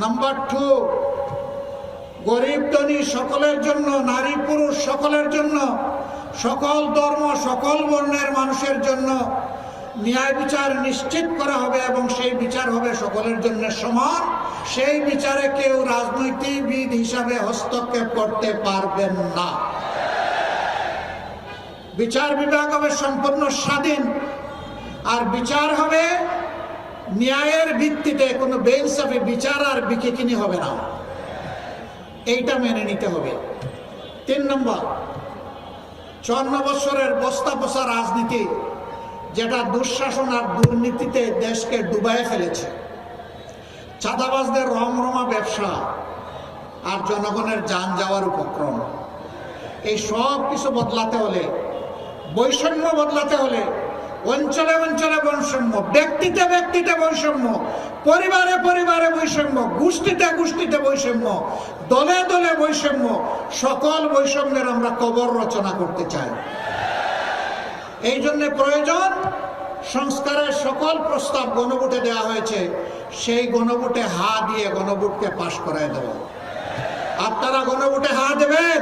Number two গরিব ধনী সকলের জন্য, নারী পুরুষ সকলের জন্য, সকল ধর্ম, সকল বর্ণের মানুষের জন্য ন্যায় বিচার নিশ্চিত করা হবে এবং সেই বিচার হবে সকলের জন্য সমান। সেই বিচারে কেউ রাজনৈতিকবিদ হিসাবে হস্তক্ষেপ করতে পারবেন না। বিচার বিভাগ হবে সম্পূর্ণ স্বাধীন। আর বিচার হবে ন্যায়ের ভিত্তিতে কোনো বেইনসাফি বিচার আর বিকিকিনি হবে না। এইটা মেনে নিতে হবে। তিন নম্বর, চুয়ান্ন বছরের বস্তা বসা রাজনীতি, যেটা দুঃশাসন আর দুর্নীতিতে দেশকে ডুবাই ফেলেছে। চাঁদাবাজদের রমরমা ব্যবসা আর জনগণের যান যাওয়ার উপক্রম। এই সব কিছু বদলাতে হলে, বৈষম্য বদলাতে হলে, অঞ্চলে অঞ্চলে বৈষম্য, ব্যক্তিতে ব্যক্তিতে বৈষম্য, পরিবারে পরিবারে বৈষম্য, গোষ্ঠীতে গোষ্ঠীতে বৈষম্য, দলে দলে বৈষম্য, সকল বৈষম্যের আমরা কবর রচনা করতে চাই। এই জন্য প্রয়োজন সংস্কারের সকল প্রস্তাব গণভোটে দেওয়া হয়েছে, সেই গণভোটে হা দিয়ে গণভোটকে পাশ করায় দেওয়া আপনারা গণভোটে হা দেবেন।